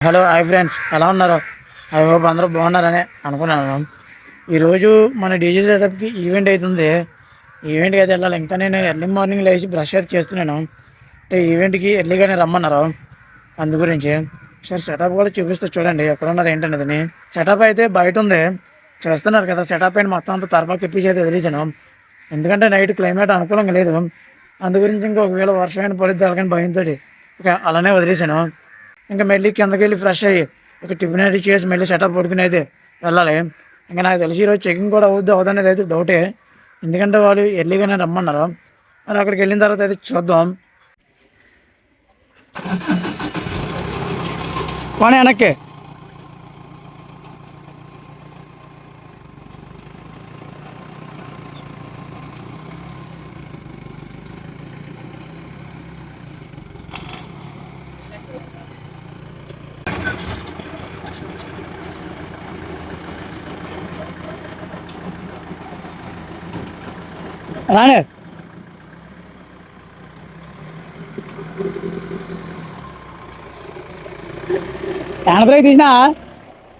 Hello hi friends. ఎలా ఉన్నారు? I hope అందరూ బాగున్నారని అనుకున్నాను. ఈరోజు మన డీజే సెటప్కి ఈవెంట్ అవుతుంది ఈవెంట్కి అయితే వెళ్ళాలి. ఇంకా నేను ఎర్లీ మార్నింగ్ లేచి బ్రష్ అయితే చేస్తున్నాను. అంటే ఈవెంట్కి ఎర్లీగానే రమ్మన్నారు. అందు గురించి. సరే సెటప్ కూడా చూపిస్తా చూడండి. ఎక్కడ ఉన్నది ఏంటనేది సెటప్ అయితే బయట ఉంది. చేస్తున్నారు కదా. సెటప్ అయిన మొత్తం అంతా తరపాకి ఇప్పించి అయితే వదిలేసాను. ఎందుకంటే నైట్ క్లైమేట్ అనుకూలంగా లేదు. అందు గురించి ఇంకా ఒకవేళ వర్షమైన పడిద్ది అలాగని భయంతో ఇక అలానే వదిలేసాను. ఇంకా మళ్ళీ కిందకి వెళ్ళి ఫ్రెష్ అయ్యి ఒక టిఫిన్ అది చేసి మళ్ళీ సెటప్ పడుకుని అయితే వెళ్ళాలి. ఇంకా నాకు తెలిసి ఈరోజు చెకింగ్ కూడా అవుద్ది అవుదనేది అయితే డౌటే ఎందుకంటే వాళ్ళు ఎర్లీగానే రమ్మన్నారు. మరి అక్కడికి వెళ్ళిన తర్వాత అయితే చూద్దాం. పోనీ వెనక్కి. రానే. హ్యాండ్ బ్రేక్ తీసినా?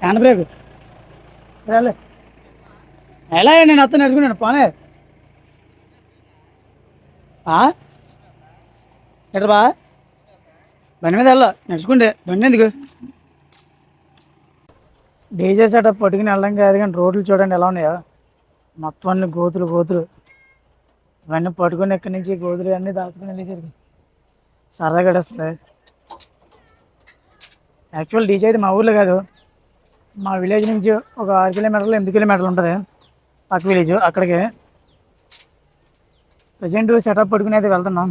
Hand brake. రాలే. ఎలా నేను అత్త నడుచుకున్నాను పోనే. ఎట్రా బా? బండి మీద వెళ్ళా నడుచుకుంటే. బండి ఎందుకు? డీజే సెటప్ పట్టుకుని వెళ్ళడం కాదు కానీ రోడ్లు చూడండి ఎలా ఉన్నాయో. మొత్తం అన్ని గోతులు గోతులు. ఇవన్నీ పట్టుకుని ఎక్కడి నుంచి గోతులు అన్నీ దాటుకుని వెళ్ళేసరికి సరదా గడుస్తుంది. యాక్చువల్ డీజే అయితే మా ఊర్లో కాదు. మా విలేజ్ నుంచి ఒక ఆరు కిలోమీటర్లు ఎనిమిది కిలోమీటర్లు ఉంటుంది. పక్క విలేజ్ అక్కడికి. ప్రజెంట్ సెటప్ పట్టుకుని అయితే వెళ్తున్నాం.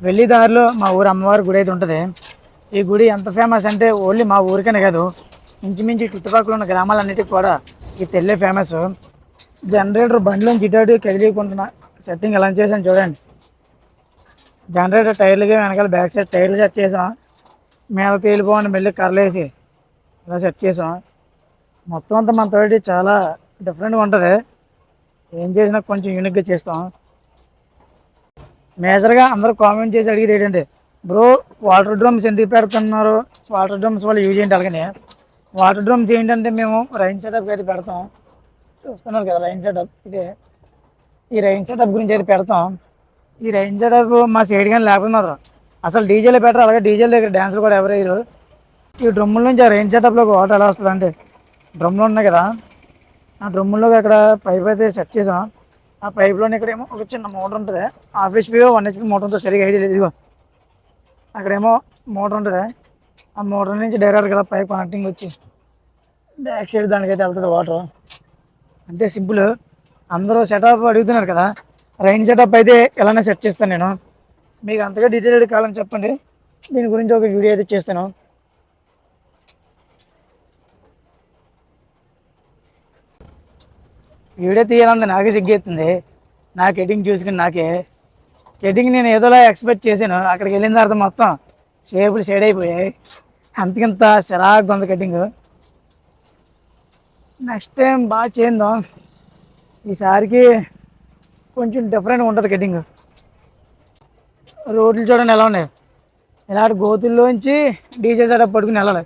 వెళ్ళి దారిలో మా ఊరు అమ్మవారి గుడి అయితే ఉంటుంది. ఈ గుడి ఎంత ఫేమస్ అంటే ఓన్లీ మా ఊరికనే కాదు ఇంచుమించు చుట్టుపక్కల ఉన్న గ్రామాలన్నిటికీ కూడా ఈ తెల్లే ఫేమస్ జనరేటర్ బండిలోంచి ఇటాడు కదిలియకుంటున్నా సెట్టింగ్ ఎలా చేసాను చూడండి. జనరేటర్ టైర్లుగా వెనకాల బ్యాక్ సైడ్ టైర్లు సెట్ చేసాం మీద తేలిపోండి మళ్ళీ కర్రలేసి ఇలా సెట్ చేసాం మొత్తం అంతా మన తోటి చాలా డిఫరెంట్గా ఉంటుంది. ఏం చేసినా కొంచెం యూనిక్గా చేస్తాం. మేజర్గా అందరూ కామెంట్ చేసి అడిగేది ఏంటంటే బ్రో వాటర్ డ్రమ్స్ ఎందుకు పెడుతున్నారు? వాటర్ డ్రమ్స్ వాళ్ళు యూజ్ చేయండి అలాగనే. వాటర్ డ్రమ్స్ ఏంటంటే మేము రైన్ సెటప్ అయితే పెడతాం. చూస్తున్నారు కదా రైన్ సెటప్ ఇదే. ఈ రైన్ సెటప్ గురించి అయితే పెడతాం. ఈ రైన్ సెటప్ మా సైడ్ కానీ లేకపోతున్నారు అసలు డీజేలే పెట్టరు అలాగే డీజేల దగ్గర డ్యాన్సులు కూడా ఎవరు వేయరు. ఈ డ్రమ్ముల నుంచి ఆ రైన్ సెటప్లోకి వాటర్ ఎలా వస్తుంది అంటే డ్రమ్లు ఉన్నాయి కదా. ఆ డ్రమ్ముల్లోకి అక్కడ పైప్ అయితే సెట్ చేసాం. ఆ పైప్లోనే ఇక్కడేమో ఒక చిన్న మోటర్ ఉంటుంది. ఆఫీస్ వ్యూ వన్ హెచ్పి మోటర్తో సరిగా ఐడియా లేదు. ఇదిగో అక్కడేమో మోటార్ ఉంటుంది. ఆ మోటార్ నుంచి డైరెక్ట్గా పైప్ కనెక్టింగ్ వచ్చి బ్యాక్ సైడ్ దానికైతే వెళ్తుంది వాటర్ అంతే సింపుల్ అందరూ సెటప్ అడుగుతున్నారు కదా. రైన్ సెటప్ అయితే ఎలానే సెట్ చేస్తాను నేను. మీకు అంతగా డీటెయిల్డ్ కావాలని చెప్పండి. దీని గురించి ఒక వీడియో అయితే చేస్తాను. వీడియో తీయాలంది నాకే అవుతుంది. నాకు ఎడింగ్ చూసుకుని నాకే కెటింగ్ నేను ఏదోలా ఎక్స్పెక్ట్ చేశాను. అక్కడికి వెళ్ళిన తర్వాత మొత్తం షేపులు షేడ్ అయిపోయాయి. అంతకింత సిరాగ్గా ఉంది కటింగ్ నెక్స్ట్ టైం బాగా చేద్దాం. ఈసారికి కొంచెం డిఫరెంట్గా ఉంటుంది కటింగ్ రోడ్లు చూడండి ఎలా ఉన్నాయి. ఇలాంటి గోతుల్లోంచి డీజే సెటప్ పట్టుకుని వెళ్ళాలి.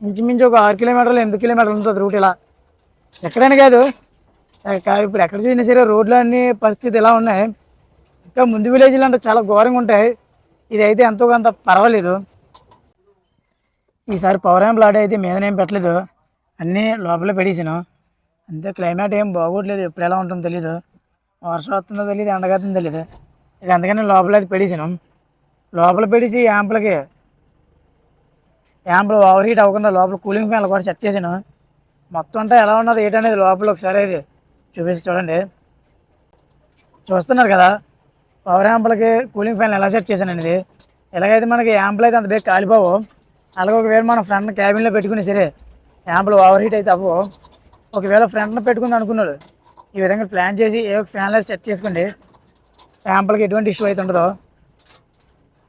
ఇంచుమించు ఒక ఆరు కిలోమీటర్లు ఎనిమిది కిలోమీటర్లు ఉంటుంది రూట్ ఇలా. ఎక్కడైనా కాదు ఇప్పుడు ఎక్కడ చూసినా సరే రోడ్లు అన్ని పరిస్థితి ఇలా ఉన్నాయి. ఇంకా ముందు విలేజ్లు అంటే చాలా ఘోరంగా ఉంటాయి. ఇది అయితే ఎంతో కొంత పర్వాలేదు. ఈసారి పవర్ యాంప్ లాడ్ అయితే మీదనేం పెట్టలేదు. అన్నీ లోపలే పెట్టేసాను అంతే క్లైమేట్ ఏం బాగోట్లేదు. ఎప్పుడు ఎలా ఉంటుందో తెలీదు. వర్షం వస్తుందో తెలియదు ఎండగతుందో తెలియదు ఇక అందుకని లోపల అయితే పెట్టేసాను లోపల పెట్టేసి యాంపులకి యాంపులు ఓవర్ హీట్ అవ్వకుండా లోపల కూలింగ్ ఫ్యాన్లు కూడా సెట్ చేశాను. మొత్తం అంటే ఎలా ఉన్నది ఏంటనేది లోపల ఒకసారి అయితే చూపిస్తే చూడండి. చూస్తున్నారు కదా? పవర్ యాంపులకి కూలింగ్ ఫ్యాన్ ఎలా సెట్ చేశాను అనేది ఎలాగైతే మనకి యాంపులు అయితే అంత బేగ కాలిపోవు అలాగే ఒకవేళ మనం ఫ్రంట్ క్యాబిన్లో పెట్టుకుని సరే యాంపులు ఓవర్ హీట్ అయితే అవ్వవు. ఒకవేళ ఫ్రంట్లో పెట్టుకుంది అనుకున్నాడు ఈ విధంగా ప్లాన్ చేసి ఏ ఒక ఫ్యాన్లో సెట్ చేసుకోండి యాంపులకి ఎటువంటి ఇష్యూ అయితే ఉండదు.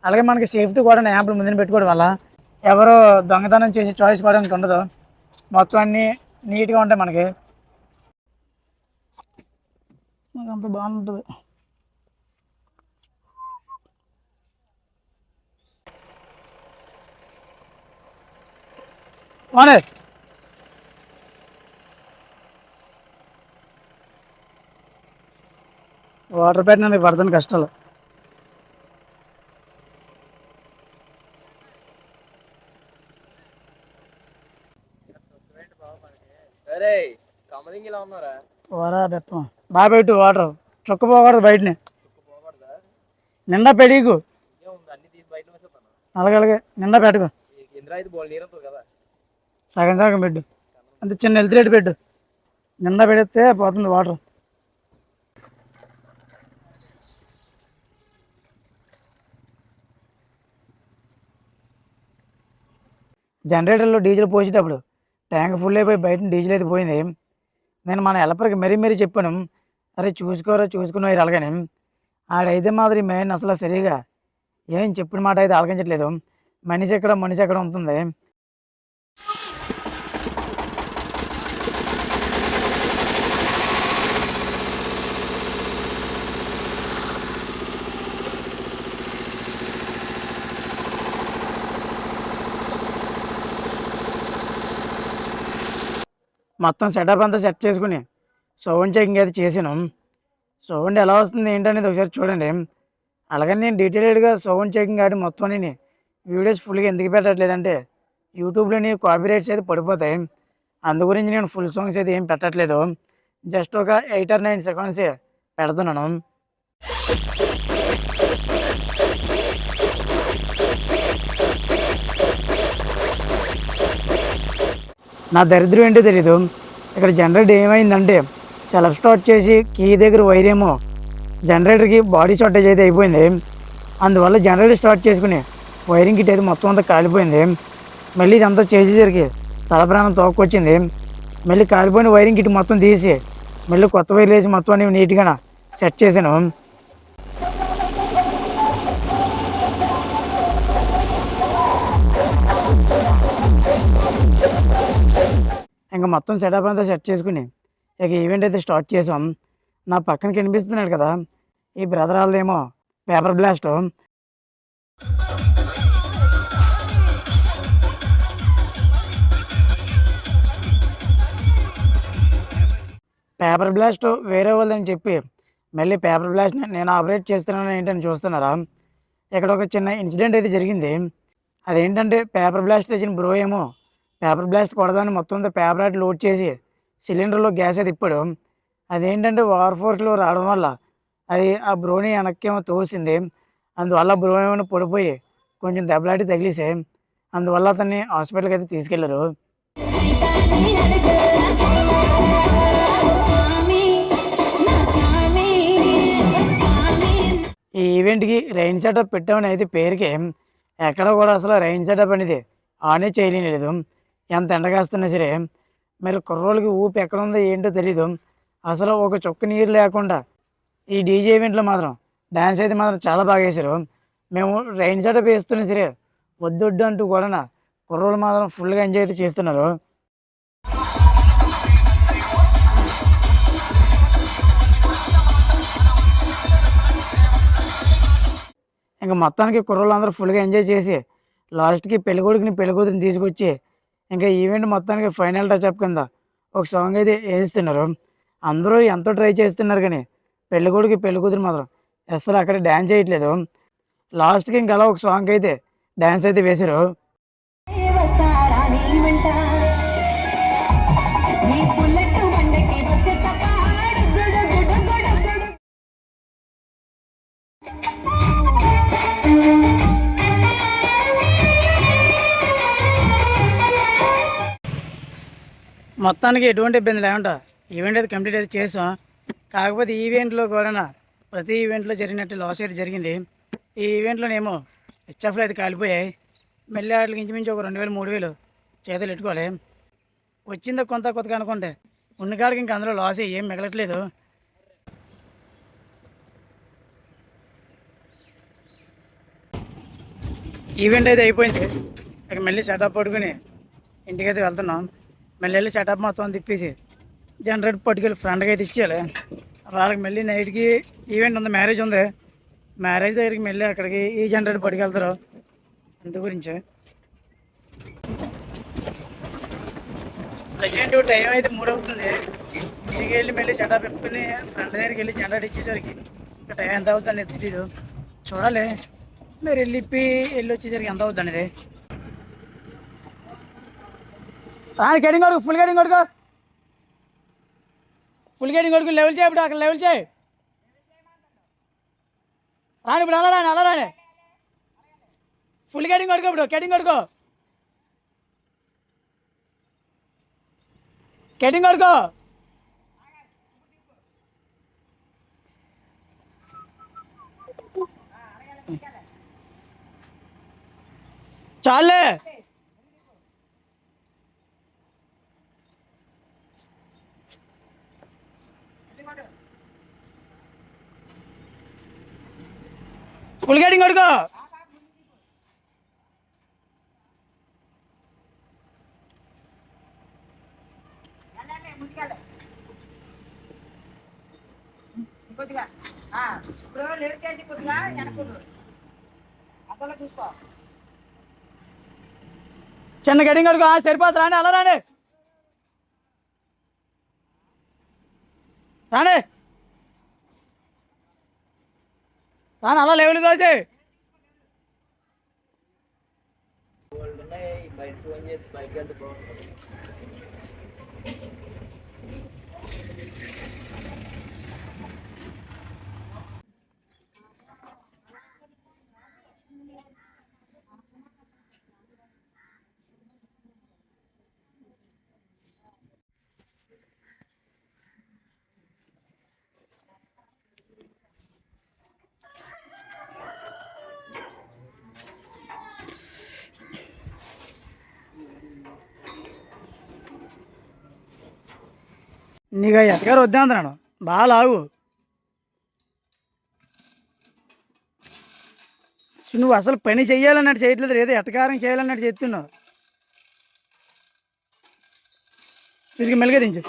అలాగే మనకి సేఫ్టీ కూడా యాంపులు ముందున పెట్టుకోవడం వల్ల. ఎవరు దొంగతనం చేసి చాయిస్ కూడా ఉండదు. మొత్తం అన్నీ నీట్గా ఉంటాయి మనకి. మాకు అంత బాగుంటుంది. వానే వాటర్ పెట్టినందుకు పడుతుంది కష్టాలు. వరా పెట్టం బాగా పెట్టు వాటర్. చుక్క పోకూడదు బయటనే. నిండా బయట వేసేస్తాను? అలాగలాగే నిండా పెట్టుకో. కదా. సగం సగం పెట్టు. అంటే చిన్న హెల్త్ రేట్ పెట్టు. నిండా పెడితే పోతుంది వాటర్ జనరేటర్లో డీజిల్ పోసేటప్పుడు ట్యాంక్ ఫుల్ అయిపోయి బయట డీజిల్ అయితే పోయింది. నేను మన ఎలపరికి మరీ మరీ చెప్పాను. అరే చూసుకోరా చూసుకుని అలాగని. ఆడైతే మాదిరి మెయిన్ అసలు సరిగా ఏం చెప్పిన మాట అయితే ఆలకించట్లేదు. మనిషి ఎక్కడ మనిషి ఎక్కడ ఉంటుంది. మొత్తం సెటప్ అంతా సెట్ చేసుకుని సౌండ్ చెకింగ్ అయితే చేసాను సౌండ్ ఎలా వస్తుంది ఏంటనేది ఒకసారి చూడండి. అలాగని నేను డీటెయిల్డ్గా సౌండ్ చెకింగ్ ఆడి మొత్తం నేను వీడియోస్ ఫుల్గా ఎందుకు పెట్టట్లేదంటే యూట్యూబ్లోని కాపీరైట్స్ అయితే పడిపోతాయి. అందు గురించి నేను ఫుల్ సాంగ్స్ అయితే ఏం పెట్టట్లేదు. జస్ట్ ఒక ఎయిట్ ఆర్ నైన్ సెకండ్సే పెడుతున్నాను. నా దరిద్రం ఏంటో తెలీదు. ఇక్కడ జనరేటర్ ఏమైందంటే సెల్ఫ్ స్టార్ట్ చేసి కీ దగ్గర వైర్ ఏమో జనరేటర్కి బాడీ షార్టేజ్ అయితే అయిపోయింది. అందువల్ల జనరేటర్ స్టార్ట్ చేసుకుని వైరింగ్ కిట్ అయితే మొత్తం అంతా కాలిపోయింది. మళ్ళీ ఇదంతా చేసేసరికి తల ప్రాణం తోక్కొచ్చింది. మళ్ళీ కాలిపోయిన వైరింగ్ కిట్ మొత్తం తీసి మళ్ళీ కొత్త వైర్లు వేసి మొత్తం అన్ని నీట్గా సెట్ చేశాను. ఇంకా మొత్తం సెటప్ అంతా సెట్ చేసుకుని ఇక ఈవెంట్ అయితే స్టార్ట్ చేసాం. నా పక్కన కనిపిస్తున్నాడు కదా ఈ బ్రదర్ వాళ్ళేమో పేపర్ బ్లాస్ట్ పేపర్ బ్లాస్ట్ వేరే వాళ్ళని చెప్పి మళ్ళీ పేపర్ బ్లాస్ట్ని నేను ఆపరేట్ చేస్తున్నాను ఏంటని చూస్తున్నారా? ఇక్కడ ఒక చిన్న ఇన్సిడెంట్ అయితే జరిగింది. అదేంటంటే పేపర్ బ్లాస్ట్ తెచ్చిన బ్రో ఏమో పేపర్ బ్లాస్ట్ కొడదాన్ని మొత్తం అంతా పేపర్ అటు లోడ్ చేసి సిలిండర్లో గ్యాస్ అది ఇప్పుడు. అదేంటంటే వార్ ఫోర్స్లో రావడం వల్ల అది ఆ బ్రోని వెనక్కేమో తోసింది. అందువల్ల బ్రో ఏమైనా పడిపోయి కొంచెం దెబ్బలాటి తగిలిసే అందువల్ల అతన్ని హాస్పిటల్కి అయితే తీసుకెళ్ళరు. ఈ ఈవెంట్కి రైన్ సెటప్ పెట్టామని అయితే పేరుకి. ఎక్కడ కూడా అసలు రైన్ సెటప్ అనేది ఆనే చేయలేదు ఎంత ఎండగాస్తున్నా సరే మరి కుర్రోళ్ళకి ఊపి ఎక్కడ ఉందో ఏంటో తెలీదు. అసలు ఒక చుక్క నీరు లేకుండా ఈ డీజే ఈవెంట్లో మాత్రం డ్యాన్స్ అయితే మాత్రం చాలా బాగా వేశారు. మేము రైన్ సెటప్ వేస్తున్నా సరే వద్దొడ్డు అంటూ కూడా కుర్రోళ్ళు మాత్రం ఫుల్గా ఎంజాయ్ అయితే చేస్తున్నారు. ఇంకా మొత్తానికి కుర్రోళ్ళు అందరూ ఫుల్గా ఎంజాయ్ చేసి లాస్ట్కి పెళ్ళికొడుకుని పెళ్ళికూతురిని తీసుకొచ్చి ఇంకా ఈవెంట్ మొత్తానికి ఫైనల్ టచ్అప్ కింద ఒక సాంగ్ అయితే వేస్తున్నారు. అందరూ ఎంతో ట్రై చేస్తున్నారు కానీ పెళ్ళికొడుకు పెళ్ళికూతురు మాత్రం అసలు అక్కడ డ్యాన్స్ చేయట్లేదు. లాస్ట్కి ఇంకా అలా ఒక సాంగ్ అయితే డ్యాన్స్ అయితే వేశారు. మొత్తానికి ఎటువంటి ఇబ్బంది లేకుండా ఈవెంట్ అయితే కంప్లీట్ అయితే చేసాం. కాకపోతే ఈవెంట్లో కూడా ప్రతి ఈవెంట్లో జరిగినట్టు లాస్ అయితే జరిగింది. ఈ ఈవెంట్లోనేమో హెచ్ఎఫ్లు అయితే కాలిపోయాయి. మళ్ళీ వాటికి ఇంచుమించు ఒక రెండు వేలు మూడు వేలు చేతులు పెట్టుకోవాలి. వచ్చిందో కొంత కొత్తగా అనుకుంటే ఉన్నకాడికి ఇంక అందులో లాస్ ఏం మిగలట్లేదు. ఈవెంట్ అయితే అయిపోయింది. ఇక మళ్ళీ సెటప్ పట్టుకుని ఇంటికైతే వెళ్తున్నాం. మళ్ళీ వెళ్ళి సెటప్ మొత్తం తిప్పేసి జనరేటర్ పట్టుకెళ్ళి ఫ్రెండ్కి అయితే ఇచ్చేయాలి. వాళ్ళకి మళ్ళీ నైట్కి ఈవెంట్ ఉంది మ్యారేజ్ ఉంది. మ్యారేజ్ దగ్గరికి మళ్ళీ అక్కడికి ఈ జనరేటర్ పట్టుకెళ్తారు. అందు గురించి. ప్రజెంట్ టైం అయితే మూడు అవుతుంది. ఇంటికి వెళ్ళి మళ్ళీ సెటప్ పెట్టుకుని ఫ్రెండ్ దగ్గరికి వెళ్ళి జనరేట్ ఇచ్చేసరికి టైం ఎంత అవుతుంది తెలియదు తెలీదు. చూడాలి. మీరు వెళ్ళిప్పి వెళ్ళి వచ్చేసరికి ఎంత అవుతుంది అనేది. ఆయన గడింగ్ కొడుకు ఫుల్ గడింగ్ కొడుకు. ఫుల్ గడింగ్ కొడుకు లెవెల్ చేయి ఇప్పుడు అక్కడ లెవెల్ చేయి. రాని ఇప్పుడు అలా రాని అలా రాని. ఫుల్ గడింగ్ కొడుకు ఇప్పుడు కెడింగ్ కొడుకు. కెడింగ్ కొడుకు. చాలే. గడింగ్ కొడుకు. కొద్దిగా. ఆ, ఇప్పుడు లివర్ కేజీ కొద్దిగా వెనకుడు అదలో చూసుకో. చిన్న గడింగ్ కొడుకు ఆ, సరిపోతుంది రాండి అలా రాండి. రాండి. కానీ అలా లేవులు దోసి. బయట ఫోన్ చేసి బయట నీకు ఎత్తగారు నీకు అంటున్నాడు. బాగా లాగు. నువ్వు అసలు పని చెయ్యాలన్నట్టు చేయట్లేదు ఏదో ఎత్తకారం చేయాలన్నట్టు చెప్తున్నావు. వీరికి మెలుగదించు